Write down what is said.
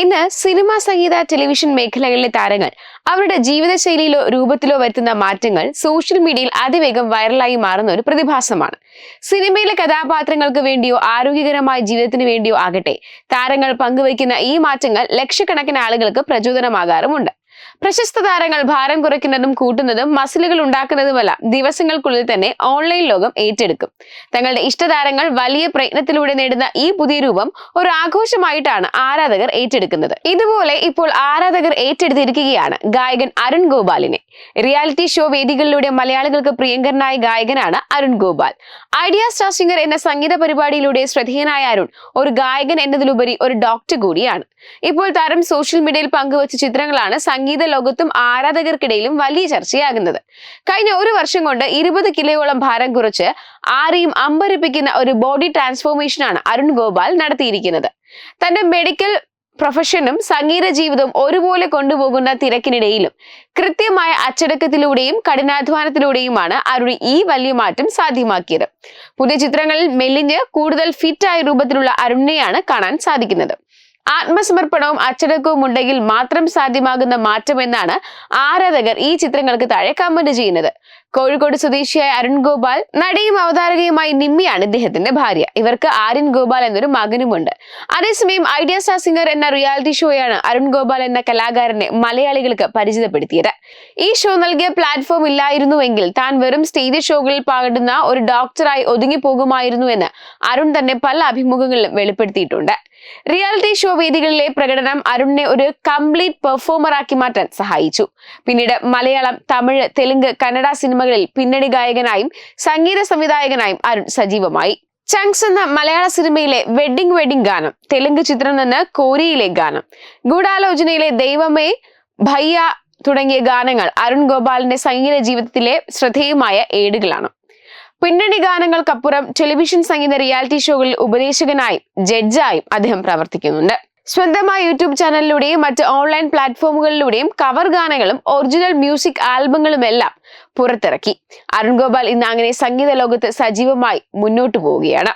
ഇന്ന് സിനിമ സംഗീത ടെലിവിഷൻ മേഖലകളിലെ താരങ്ങൾ അവരുടെ ജീവിതശൈലിയിലോ രൂപത്തിലോ വരുത്തുന്ന മാറ്റങ്ങൾ സോഷ്യൽ മീഡിയയിൽ അതിവേഗം വൈറലായി മാറുന്ന ഒരു പ്രതിഭാസമാണ്. സിനിമയിലെ കഥാപാത്രങ്ങൾക്ക് വേണ്ടിയോ ആരോഗ്യകരമായ ജീവിതത്തിന് വേണ്ടിയോ ആകട്ടെ താരങ്ങൾ പങ്കുവയ്ക്കുന്ന ഈ മാറ്റങ്ങൾ ലക്ഷക്കണക്കിന് ആളുകൾക്ക് പ്രചോദനമാകാറുമുണ്ട്. പ്രശസ്ത താരങ്ങൾ ഭാരം കുറയ്ക്കുന്നതും കൂട്ടുന്നതും മസിലുകൾ ഉണ്ടാക്കുന്നതുമല്ല. ദിവസങ്ങൾക്കുള്ളിൽ തന്നെ ഓൺലൈൻ ലോകം ഏറ്റെടുക്കും. തങ്ങളുടെ ഇഷ്ടതാരങ്ങൾ വലിയ പ്രയത്നത്തിലൂടെ നേടുന്ന ഈ പുതിയ രൂപം ഒരു ആഘോഷമായിട്ടാണ് ആരാധകർ ഏറ്റെടുക്കുന്നത്. ഇതുപോലെ ഇപ്പോൾ ആരാധകർ ഏറ്റെടുത്തിരിക്കുകയാണ് ഗായകൻ അരുൺ ഗോപാലിനെ. റിയാലിറ്റി ഷോ വേദികളിലൂടെ മലയാളികൾക്ക് പ്രിയങ്കരനായ ഗായകനാണ് Arun Gopal. Idea star singer എന്ന സംഗീത പരിപാടിയിലൂടെ ശ്രദ്ധേയനായ അരുൺ ഒരു ഗായകൻ എന്നതിലുപരി ഒരു ഡോക്ടർ കൂടിയാണ്. ഇപ്പോൾ താരം സോഷ്യൽ മീഡിയയിൽ പങ്കുവച്ച ചിത്രങ്ങളാണ് സംഗീത ലോകത്തും ആരാധകർക്കിടയിലും വലിയ ചർച്ചയാകുന്നത്. കഴിഞ്ഞ ഒരു വർഷം കൊണ്ട് ഇരുപത് കിലോയോളം ഭാരം കുറച്ച് ആരെയും അമ്പരിപ്പിക്കുന്ന ഒരു ബോഡി ട്രാൻസ്ഫോർമേഷനാണ് അരുൺ ഗോപാൽ നടത്തിയിരിക്കുന്നത്. തന്റെ മെഡിക്കൽ പ്രൊഫഷനും സംഗീത ജീവിതവും ഒരുപോലെ കൊണ്ടുപോകുന്ന തിരക്കിനിടയിലും കൃത്യമായ അച്ചടക്കത്തിലൂടെയും കഠിനാധ്വാനത്തിലൂടെയുമാണ് അരുൺ ഈ വലിയ മാറ്റം സാധ്യമാക്കിയത്. പുതിയ ചിത്രങ്ങളിൽ മെലിഞ്ഞ് കൂടുതൽ ഫിറ്റായ രൂപത്തിലുള്ള അരുണിനെയാണ് കാണാൻ സാധിക്കുന്നത്. ആത്മസമർപ്പണവും അച്ചടക്കവും ഉണ്ടെങ്കിൽ മാത്രം സാധ്യമാകുന്ന മാറ്റം എന്നാണ് ആരാധകർ ഈ ചിത്രങ്ങൾക്ക് താഴെ കമന്റ് ചെയ്യുന്നത്. കോഴിക്കോട് സ്വദേശിയായ അരുൺ ഗോപാൽ നടിയും അവതാരകയുമായി നിമ്മിയാണ് ഇദ്ദേഹത്തിന്റെ ഭാര്യ. ഇവർക്ക് ആര്യൻ ഗോപാൽ എന്നൊരു മകനുമുണ്ട്. അതേസമയം ഐഡിയ സ്റ്റാർ സിംഗർ എന്ന റിയാലിറ്റി ഷോയാണ് അരുൺ ഗോപാൽ എന്ന കലാകാരനെ മലയാളികൾക്ക് പരിചിതപ്പെടുത്തിയത്. ഈ ഷോ നൽകിയ പ്ലാറ്റ്ഫോം ഇല്ലായിരുന്നുവെങ്കിൽ താൻ വെറും സ്റ്റേജ് ഷോകളിൽ പാടുന്ന ഒരു ഡോക്ടറായി ഒതുങ്ങി പോകുമായിരുന്നു എന്ന് അരുൺ തന്നെ പല അഭിമുഖങ്ങളിലും വെളിപ്പെടുത്തിയിട്ടുണ്ട്. റിയാലിറ്റി ഷോ വേദികളിലെ പ്രകടനം അരുണിനെ ഒരു കംപ്ലീറ്റ് പെർഫോമർ ആക്കി മാറ്റാൻ സഹായിച്ചു. പിന്നീട് മലയാളം തമിഴ് തെലുങ്ക് കന്നഡ സിനിമകളിൽ പിന്നണി ഗായകനായും സംഗീത സംവിധായകനായും അരുൺ സജീവമായി. ചങ്സ് എന്ന മലയാള സിനിമയിലെ വെഡിങ് വെഡിങ് ഗാനം തെലുങ്ക് ചിത്രം നിന്ന് കോരിയിലെ ഗാനം ഗൂഢാലോചനയിലെ ദൈവമേ ഭയ്യ തുടങ്ങിയ ഗാനങ്ങൾ അരുൺ ഗോപാലിന്റെ സംഗീത ജീവിതത്തിലെ ശ്രദ്ധേയമായ ഏടുകളാണ്. പിന്നണി ഗാനങ്ങൾക്കപ്പുറം ടെലിവിഷൻ സംഗീത റിയാലിറ്റി ഷോകളിൽ ഉപദേശകനായും ജഡ്ജായും അദ്ദേഹം പ്രവർത്തിക്കുന്നുണ്ട്. സ്വന്തമായ യൂട്യൂബ് ചാനലിലൂടെയും മറ്റ് ഓൺലൈൻ പ്ലാറ്റ്ഫോമുകളിലൂടെയും കവർ ഗാനങ്ങളും ഒറിജിനൽ മ്യൂസിക് ആൽബങ്ങളും എല്ലാം പുറത്തിറക്കി. അരുൺ ഗോപാൽ ഇന്ന് അങ്ങനെ സംഗീത ലോകത്ത് സജീവമായി മുന്നോട്ടു പോവുകയാണ്.